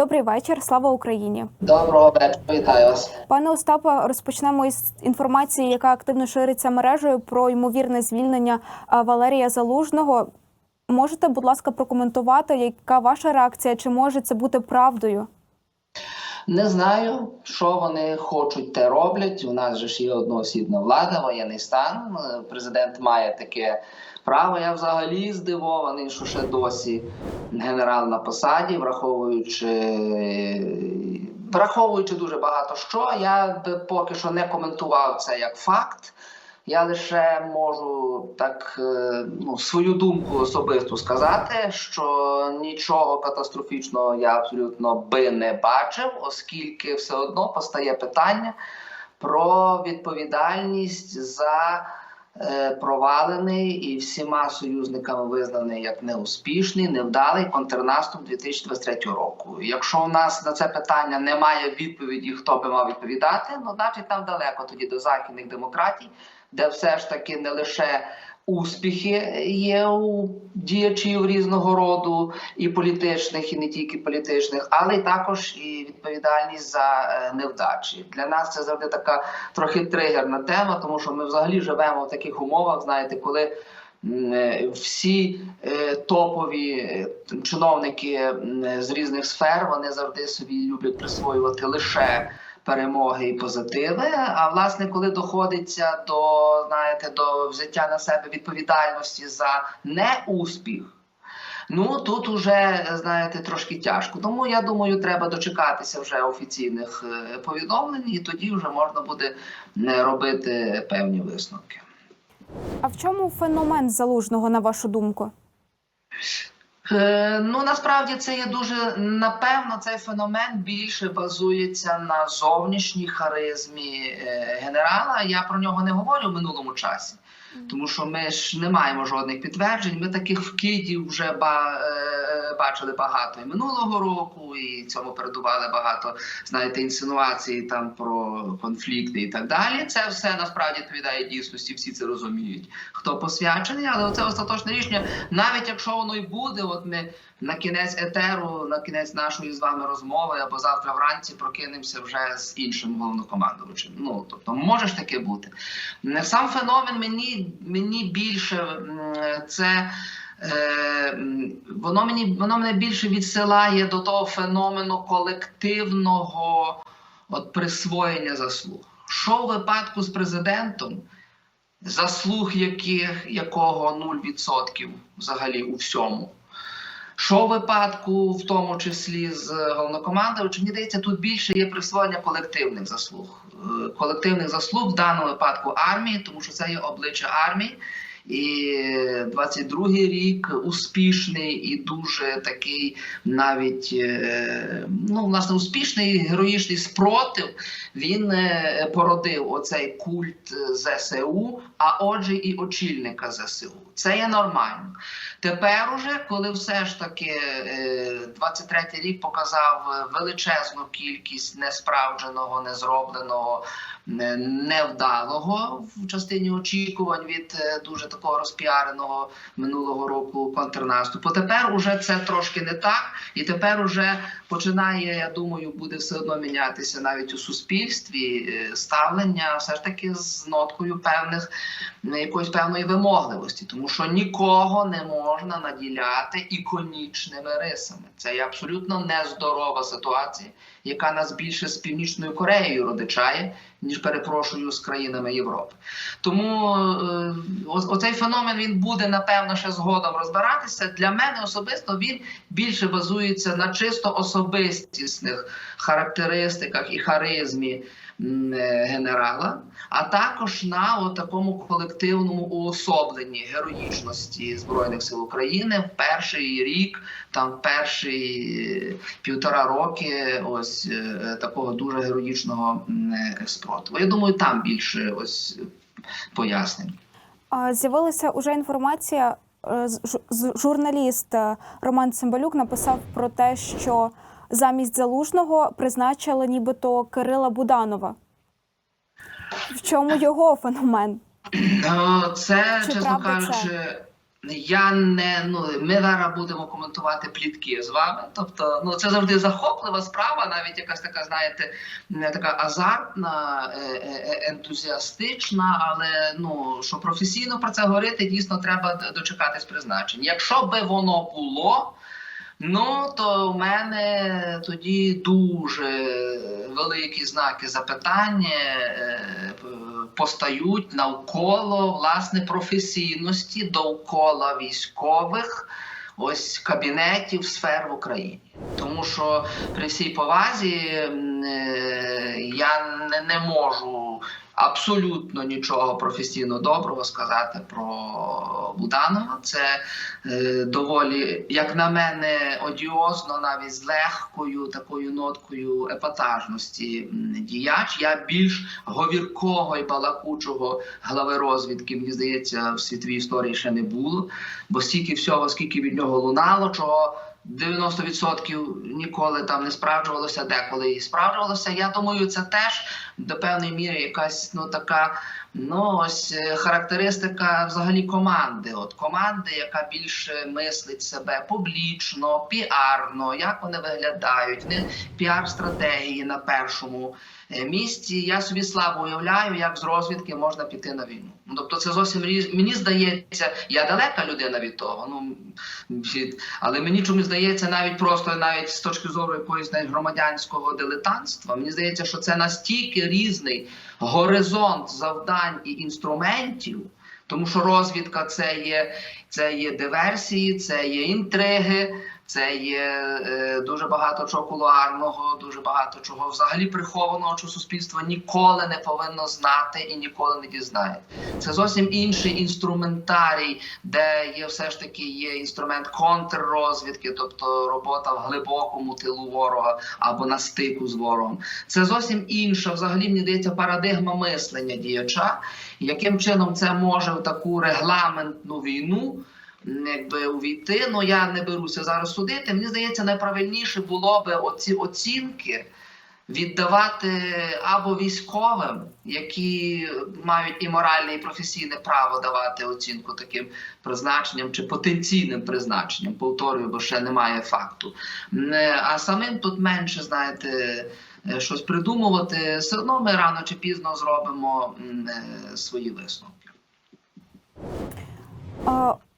Добрий вечір. Слава Україні. Доброго вечора, вітаю вас. Пане Остапе, розпочнемо із інформації, яка активно шириться мережею про ймовірне звільнення Валерія Залужного. Можете, будь ласка, прокоментувати, яка ваша реакція? Чи може це бути правдою? Не знаю, що вони хочуть, те роблять. У нас же ж є одноосібна влада, воєнний стан. Президент має таке право. Я взагалі здивований, що ще досі генерал на посаді, враховуючи. Враховуючи дуже багато що, я би поки що не коментував це як факт. Я лише можу так е, ну, свою думку особисту сказати, що нічого катастрофічного я абсолютно би не бачив, оскільки все одно постає питання про відповідальність за провалений і всіма союзниками визнаний як неуспішний, невдалий контрнаступ 2023 року. Якщо у нас на це питання немає відповіді, хто би мав відповідати, ну значить нам далеко тоді до західних демократій де все ж таки не лише успіхи є у діячів різного роду, і політичних, і не тільки політичних, але й також і відповідальність за е, невдачі. Для нас це завжди така трохи тригерна тема, тому що ми взагалі живемо в таких умовах, знаєте, коли. е, Всі е, топові чиновники з різних сфер вони завжди собі люблять присвоювати лише перемоги і позитиви. А власне, коли доходиться до знаєте, до взяття на себе відповідальності за неуспіх. Ну тут уже знаєте трошки тяжко. Тому я думаю, треба дочекатися вже офіційних е, повідомлень, і тоді вже можна буде е, робити певні висновки. А в чому феномен залужного, на вашу думку? Е, Ну насправді це є дуже напевно. Цей феномен більше базується на зовнішній харизмі е, генерала. Я про нього не говорю в минулому часі, тому що ми ж не маємо жодних підтверджень. Ми таких вкидів вже ба, е, бачили багато і минулого року, і цьому передували багато знаєте інсинуацій там про конфлікти і так далі. Це все насправді відповідає дійсності. Всі це розуміють. Хто посвячений, але це остаточне рішення, навіть якщо воно й буде, от ми на кінець етеру, на кінець нашої з вами розмови, або завтра вранці прокинемося вже з іншим головнокомандувачем. Ну тобто, може ж таке бути. Сам феномен мені, мені більше це. Е, воно мені воно мене більше відсилає до того феномену колективного от, присвоєння заслуг. Що в випадку з президентом, заслуг яких, якого 0% взагалі у всьому. Що в випадку, в тому числі з головнокомандувачем, мені здається, тут більше є присвоєння колективних заслуг. Е, Колективних заслуг в даному випадку армії, тому що це є обличчя армії. І 22-й рік успішний і дуже такий навіть е, ну, власне, успішний героїчний спротив. Він е, породив оцей культ е, ЗСУ, а отже, і очільника ЗСУ. Це є нормально. Тепер, уже, коли все ж таки е, 23-й рік показав величезну кількість несправдженого, незробленого, не- невдалого в частині очікувань від е, дуже такого розпіареного минулого року контрнаступу. Тепер уже це трошки не так, і тепер уже починає, я думаю, буде все одно мінятися навіть у суспільстві е, ставлення, все ж таки з ноткою певних якоїсь певної вимогливості, тому що нікого не можна наділяти іконічними рисами. Це є абсолютно нездорова ситуація, яка нас більше з північною Кореєю родичає, ніж перепрошую з країнами Європи. Тому е, оцей феномен він буде напевно ще згодом розбиратися. Для мене особисто він більше базується на чисто особистісних характеристиках і харизмі генерала, а також на такому колективному уособленні героїчності збройних сил України в перший рік, там перші е, півтора роки, ось е, такого дуже героїчного е, спротиву. Я думаю, там більше ось е, пояснень. З'явилася уже інформація. е, Журналіст е, Роман Цимбалюк написав про те, що замість залужного призначили нібито Кирила Буданова. В чому його феномен? Е, Це, Чи чесно кажучи, Я не ну ми зараз будемо коментувати плітки з вами. Тобто, ну це завжди захоплива справа, навіть якась така, знаєте, не така азартна, е, е, ентузіастична, але ну що професійно про це говорити, дійсно треба дочекатись призначень. Якщо би воно було. Ну, то в мене тоді дуже великі знаки запитання е, постають навколо власне професійності довкола військових ось кабінетів сфер в Україні. Тому що при всій повазі е, я не, не можу абсолютно нічого професійно доброго сказати про Буданова. Це е, доволі, як на мене, одіозно, навіть з легкою такою ноткою епатажності діяч. Я більш говіркого і балакучого глави розвідки, мені здається, в світовій історії ще не було. Бо стільки всього, скільки від нього лунало, чого 90% ніколи там не справджувалося, деколи і справджувалося. Я думаю, це теж до певної міри якась ну така ну ось е, характеристика взагалі команди. От команди, яка більше мислить себе публічно, піарно, як вони виглядають, них піар-стратегії на першому е, місці. Я собі слабо уявляю, як з розвідки можна піти на війну. Ну, Тобто, це зовсім різ... мені здається, я далека людина від того. Ну від... але мені чомусь здається, навіть просто навіть з точки зору якоїсь навіть громадянського дилетантства, мені здається, що це настільки різний горизонт завдань і інструментів. Тому що розвідка це є, це є диверсії, це є інтриги, це є е, дуже багато чого кулуарного, дуже багато чого взагалі прихованого, що суспільство ніколи не повинно знати і ніколи не дізнає. Це зовсім інший інструментарій, де є все ж таки є інструмент контррозвідки, тобто робота в глибокому тилу ворога або на стику з ворогом. Це зовсім інша, взагалі мені здається, парадигма мислення діяча. Яким чином це може в таку регламентну війну? Якби увійти, ну я не беруся зараз судити. Мені здається, найправильніше було би оці оцінки віддавати або військовим, які мають і моральне, і професійне право давати оцінку таким призначенням чи потенційним призначенням. Повторюю, бо ще немає факту. А самим тут менше, знаєте, е, щось придумувати. Все одно ми рано чи пізно зробимо е, свої висновки.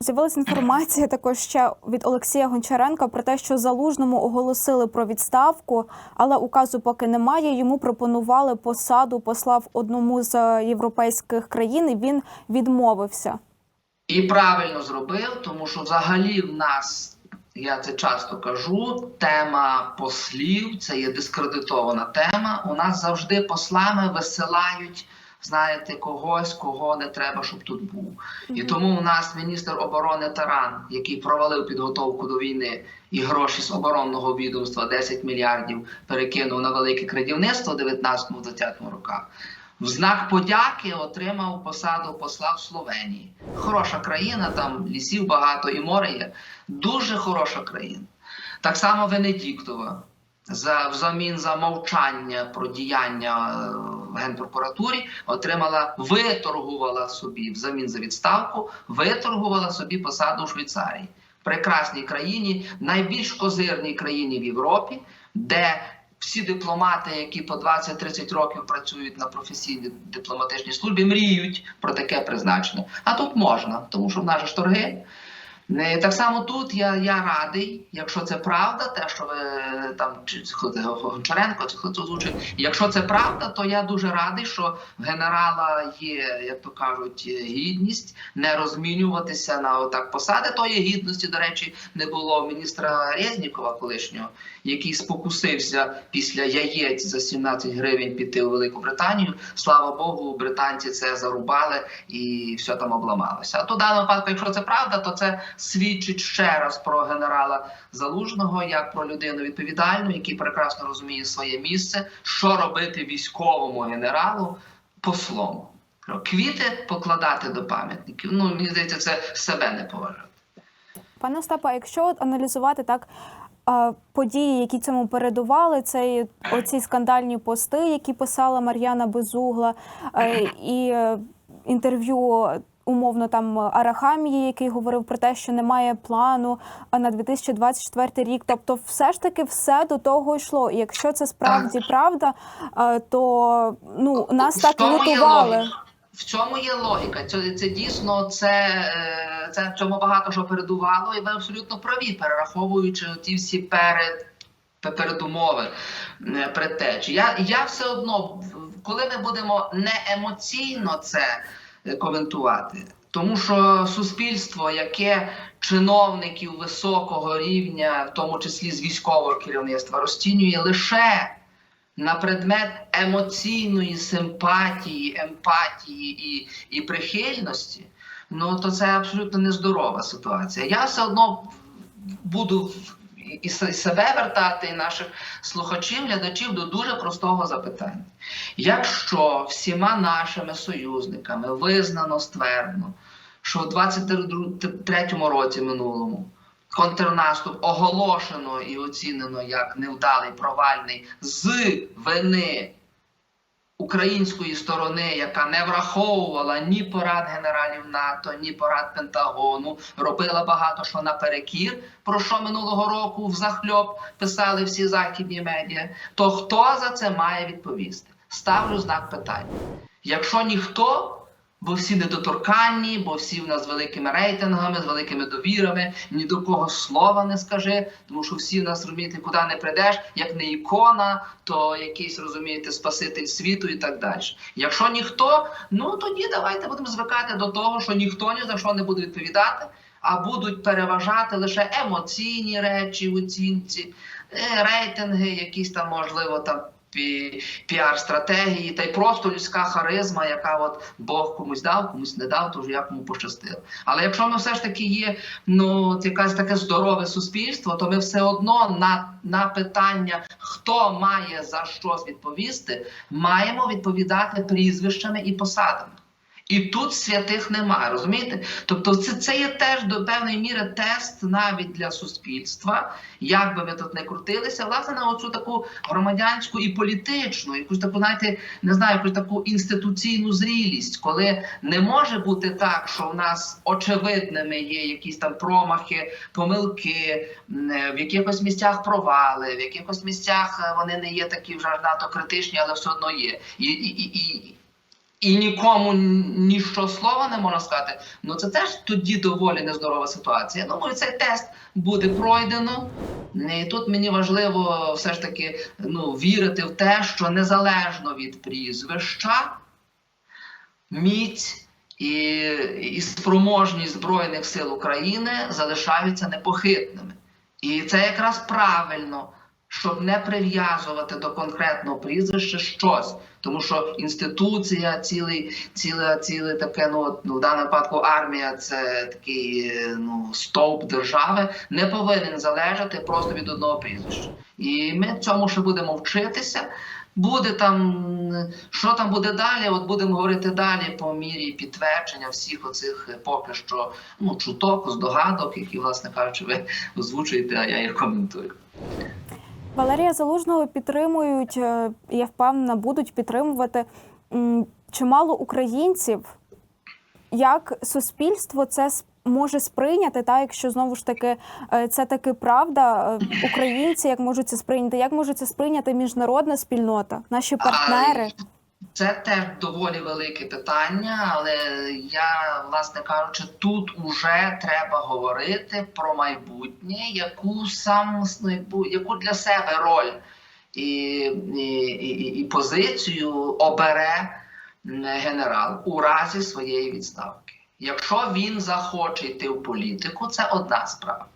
З'явилася інформація також ще від Олексія Гончаренка про те, що залужному оголосили про відставку, але указу поки немає. Йому пропонували посаду посла в одному з е, європейських країн. і Він відмовився. І правильно зробив, тому що взагалі в нас, я це часто кажу, тема послів це є дискредитована тема. У нас завжди послами висилають. Знаєте, когось, кого не треба, щоб тут був. І тому у нас міністр оборони Таран, який провалив підготовку до війни і гроші з оборонного відомства 10 мільярдів перекинув на велике крадівництво в 19-20 роках. В знак подяки отримав посаду посла в Словенії. Хороша країна, там лісів багато і море є. Дуже хороша країна. Так само Венедіктова. За взамін за мовчання про діяння е, в генпрокуратурі отримала, виторгувала собі взамін за відставку, виторгувала собі посаду в Швейцарії. Прекрасній країні, найбільш козирній країні в Європі, де всі дипломати, які по 20-30 років працюють на професійній дипломатичній службі, мріють про таке призначення. А тут можна, тому що в нас ж торги. Е, Так само тут я, я радий, якщо це правда, те, що ви там чи Гончаренко, чи хто. Якщо це правда, то я дуже радий, що в генерала є, як то кажуть, е, гідність не розмінюватися на отак посади. Тої гідності, до речі, не було міністра Резнікова колишнього, який спокусився після яєць за 17 гривень піти у Велику Британію. Слава Богу, британці це зарубали і все там обламалося. А то в даному випадку, якщо це правда, то це свідчить ще раз про генерала Залужного, як про людину відповідальну, який прекрасно розуміє своє місце, що робити військовому генералу послом. Квіти покладати до пам'ятників. Ну мені здається, це себе не поважати. Пане Остапе, якщо аналізувати так події, які цьому передували, це оці скандальні пости, які писала Мар'яна Безугла, і е, інтерв'ю умовно там Арахамії, який говорив про те, що немає плану на 2024 рік. Тобто, все ж таки, все до того йшло. І якщо це справді правда, е, то ну нас В так готували. В цьому є логіка. Це, це дійсно це, е, це в цьому багато що передувало, і ви абсолютно праві, перераховуючи ті всі перед. Передумови е, предтечі. Я, я все одно, коли ми будемо не емоційно це коментувати, тому що суспільство, яке чиновників високого рівня, в тому числі з військового керівництва, розцінює лише на предмет емоційної симпатії, емпатії і, і прихильності, ну то це абсолютно нездорова ситуація. Я все одно буду і себе вертати, і наших слухачів, глядачів до дуже простого запитання. Якщо всіма нашими союзниками визнано ствердно, що в 23-му році минулому контрнаступ оголошено і оцінено як невдалий провальний з вини української сторони, яка не враховувала ні порад генералів НАТО, ні порад Пентагону, робила багато що наперекір, про що минулого року в захльоп писали всі західні медіа. То хто за це має відповісти? Ставлю знак питання. Якщо ніхто, бо всі недоторканні, бо всі в нас з великими рейтингами, з великими довірами, ні до кого слова не скажи, тому що всі в нас розумієте, куди не прийдеш, як не ікона, то якийсь розумієте спаситель світу і так далі. Якщо ніхто, ну тоді давайте будемо звикати до того, що ніхто ні за що не буде відповідати, а будуть переважати лише емоційні речі оцінці, е, рейтинги, якісь там можливо там. Пі- Піар-стратегії, та й просто людська харизма, яка от Бог комусь дав, комусь не дав, то вже як кому пощастило. Але якщо ми все ж таки є ну якесь таке здорове суспільство, то ми все одно на, на питання, хто має за щось відповісти, маємо відповідати прізвищами і посадами. І тут святих немає, розумієте? Тобто, це, це є теж до певної міри тест навіть для суспільства, як би ми тут не крутилися, власне, на оцю таку громадянську і політичну, якусь таку, знаєте, не знаю, якусь таку інституційну зрілість, коли не може бути так, що в нас очевидними є якісь там промахи, помилки, е, в якихось місцях провали, в якихось місцях е, вони не є такі вже надто критичні, але все одно є. І, і, і, і, і нікому ніщо слова не можна сказати, ну це теж тоді доволі нездорова ситуація. Думаю, цей тест буде пройдено. І тут мені важливо все ж таки ну, вірити в те, що незалежно від прізвища, міць і, і спроможність Збройних сил України залишаються непохитними. І це якраз правильно, щоб не прив'язувати до конкретного прізвища щось. Тому що інституція, цілий, ціле, ціле таке, ну, ну в даному випадку армія це такий ну, стовп держави, не повинен залежати просто від одного прізвища. І ми цьому ще будемо вчитися. Буде там, що там буде далі, от будемо говорити далі по мірі підтвердження всіх оцих е, поки що ну, чуток, здогадок, які, власне кажучи, ви озвучуєте, а я їх коментую. Валерія Залужного підтримують, е, я впевнена, будуть підтримувати чимало українців. Як суспільство це може сприйняти, та якщо знову ж таки е, це таки правда, е, українці як можуть це сприйняти, як може це сприйняти міжнародна спільнота, наші партнери? Це теж доволі велике питання, але я, власне кажучи, тут уже треба говорити про майбутнє, яку сам ну, яку для себе роль і, і, і, і позицію обере генерал у разі своєї відставки. Якщо він захоче йти в політику, це одна справа.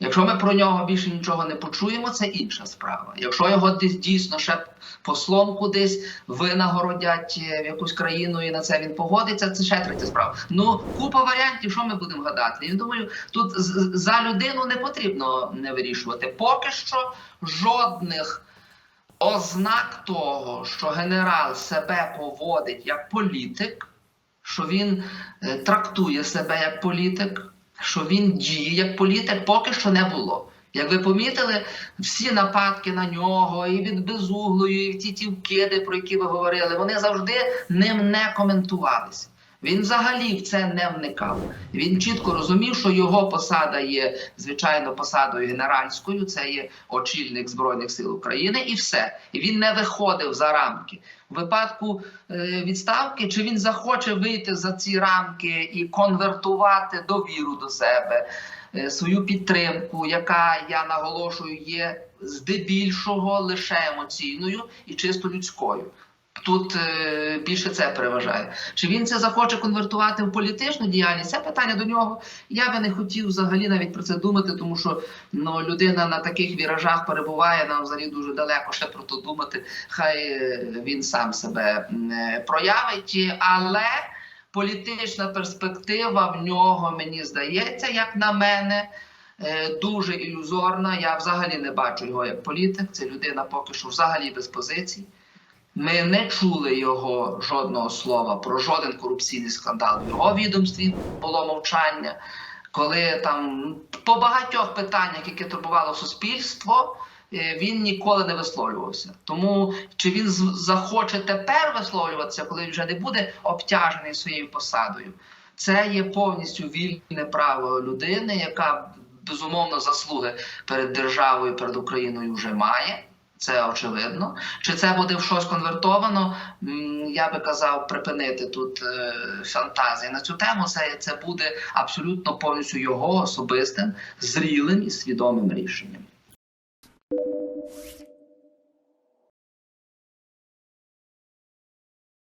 Якщо ми про нього більше нічого не почуємо, це інша справа. Якщо його десь дійсно ще послом кудись винагородять е, в якусь країну і на це він погодиться, це ще третя справа. Ну, купа варіантів, що ми будемо гадати. Я думаю, тут за людину не потрібно не вирішувати. Поки що жодних ознак того, що генерал себе поводить як політик, що він е, трактує себе як політик, що він діє як політик, поки що не було. Як ви помітили, всі нападки на нього, і від безуглої, і ті ті вкиди, про які ви говорили, вони завжди ним не коментувалися. Він взагалі в це не вникав. Він чітко розумів, що його посада є звичайно посадою генеральською, це є очільник збройних сил України, і все. І він не виходив за рамки. У випадку е, відставки, чи він захоче вийти за ці рамки і конвертувати довіру до себе, е, свою підтримку, яка я наголошую, є здебільшого лише емоційною і чисто людською. Тут е, більше це переважає. Чи він це захоче конвертувати в політичну діяльність? Це питання до нього. Я би не хотів взагалі навіть про це думати, тому що ну, людина на таких віражах перебуває, нам взагалі дуже далеко ще про то думати. Хай е, він сам себе е, проявить, але політична перспектива в нього, мені здається, як на мене. Дуже ілюзорна. Я взагалі не бачу його як політик. Це людина поки що взагалі без позицій. Ми не чули його жодного слова про жоден корупційний скандал в його відомстві. Було мовчання. Коли там по багатьох питаннях, які турбувало суспільство, е, він ніколи не висловлювався. Тому чи він захоче тепер висловлюватися, коли вже не буде обтяжений своєю посадою, це є повністю вільне право людини, яка безумовно заслуги перед державою, перед Україною вже має. Це очевидно. Чи це буде в щось конвертовано? Я би казав припинити тут е, фантазії на цю тему. Це, це буде абсолютно повністю його особистим, зрілим і свідомим рішенням.